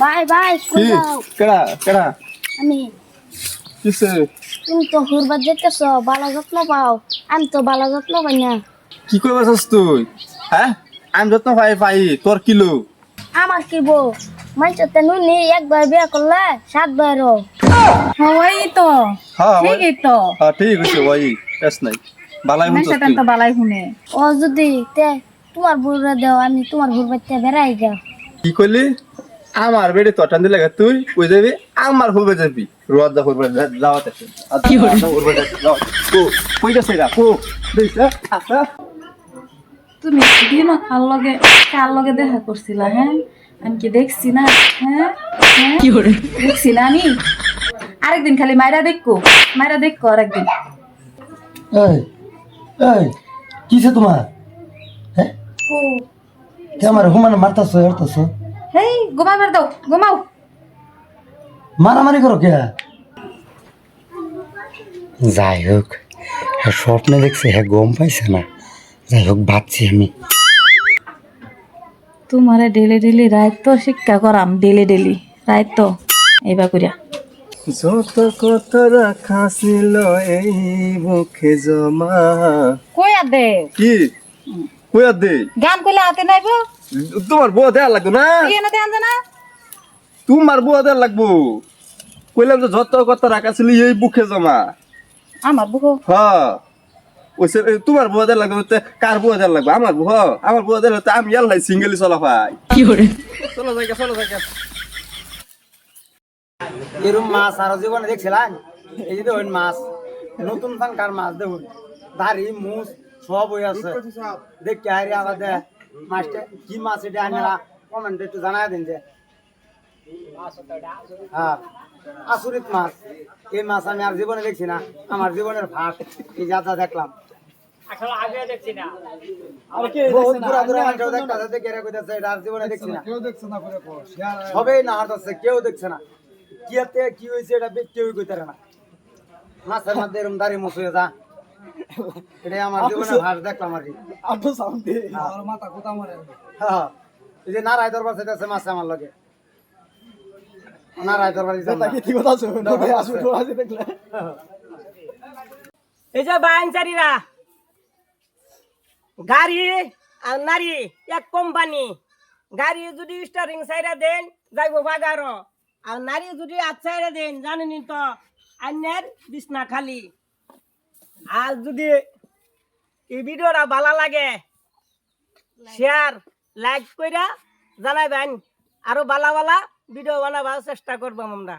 ভাই ভাই কই কি যাও। কেডা কেডা? আমি কিসে? তুমি তো হুরবার যেতেছ ভালো যত্ন পাও। আমি তো ভালো যত্ন পাই না। কি কইবাছস তুই? হ্যাঁ? আমি যত্ন পাই পাই। তোর কিলো আমার কি বউ? মানুষের তো নুনি একবার বিয়ে করলে সাত বারো হওয়াই তো হ্যাঁ ঠিকই তো। হ্যাঁ ঠিক আছে ভাই এস নাই। বালাই সাথে তো বালাই শুনে ও যদি তে তোমার বউরে দেও আমি তোমার বাচ্চা বেড়াই যাও। কি কইলি? আমার বেড়ে তো টান দিলে তুই কই যাবি? আমার হবে যাবি। রোদ দা করবে যাওয়াতে কি হল কো কই যাচ্ছে এরা কো দেখ আচ্ছা তুমি দিন কার লগে কার লগে দেখা করছিলা হ্যাঁ? আমি কি দেখছি না? হ্যাঁ? হ্যাঁ? কি করে দেখছি না আমি? আরেকদিন খালি মাইরা দেখো মাইরা দেখো আরেকদিন। এই এই কিসে তোমার? হ্যাঁ? ও কে আমার হুমান মারতাছ হরতাছ হেই ঘুমাবার দাও ঘুমাও। মারামারি করো কে? যাই হোক হ্যাঁ স্বপ্নে দেখছে হ্যাঁ গম পাইছে না। যাই হোক ভাবছি আমি। তোমারে ডেলি ডেলি রাত তো শিক্ষা করাম ডেলি ডেলি রাত তো এইবার করিয়া যত কত রাখা ছিল এই মুখে জমা। কই দে কি? কই দে গান কইলে হাতে নাইব? তোমার বউ দেয়া লাগতো না? তোমার বউ দেয়া লাগবো। কইলাম যে যত কত রাখা ছিল এই বুকে জমা। আমার বুকো হ্যাঁ ওইসে তোমার বউ দেয়া লাগবে তে কার বউ দেয়া লাগবে? আমার বউ? আমার বউ দেয়া লাগবে আমি ইয়াল্লাই সিঙ্গেলি চলা ভাই কি করে? চলো জায়গা চলো জায়গা এরম মাছ আর জীবনে দেখছিলাম? এই যে দেখুন মাছ। নতুন ফানকার মাছ দেখুন। দাড়ি মুছ সব হয়ে আছে। দেখি হারি আবার দে মাছটা কি মাছ এটা আনলা কমেন্টে একটু জানাই দিন যে। হ্যাঁ আসুরিত মাছ। এই মাছ আমি আর জীবনে দেখছি না আমার জীবনের ফাঁস। এই যাত্রা দেখলাম। বহুত দূরা দূরা মানুষ দেখতেছে দেখে এরা কইতাছে এটা আর জীবনে দেখছি না। সবাই না হারতাছে কেউ দেখছে না। কি কি হয়েছে এটা কেউই কইতে না। মাছের মধ্যে এরকম দাঁড়ি মুছে যা। এটা আমার জীবনে হার দেখলাম আর কি। হ্যাঁ। এই যে নারায় দরবার সেটাছে মাছ আমার লগে। নারায় দরবার এই যে বাইনচারীরা গাড়ি আর নারী এক কোম্পানি। গাড়ি যদি স্টারিং সাইডে দেন যাইব বাগার আর নারী যদি হাত সাইডে দেন জানেনি তো আন্যের বিছনা খালি। আর যদি এই ভিডিওটা ভালো লাগে শেয়ার লাইক কইরা জানাইবেন। আরও ভালো ভালো ভিডিও বানাবার চেষ্টা করব আমরা।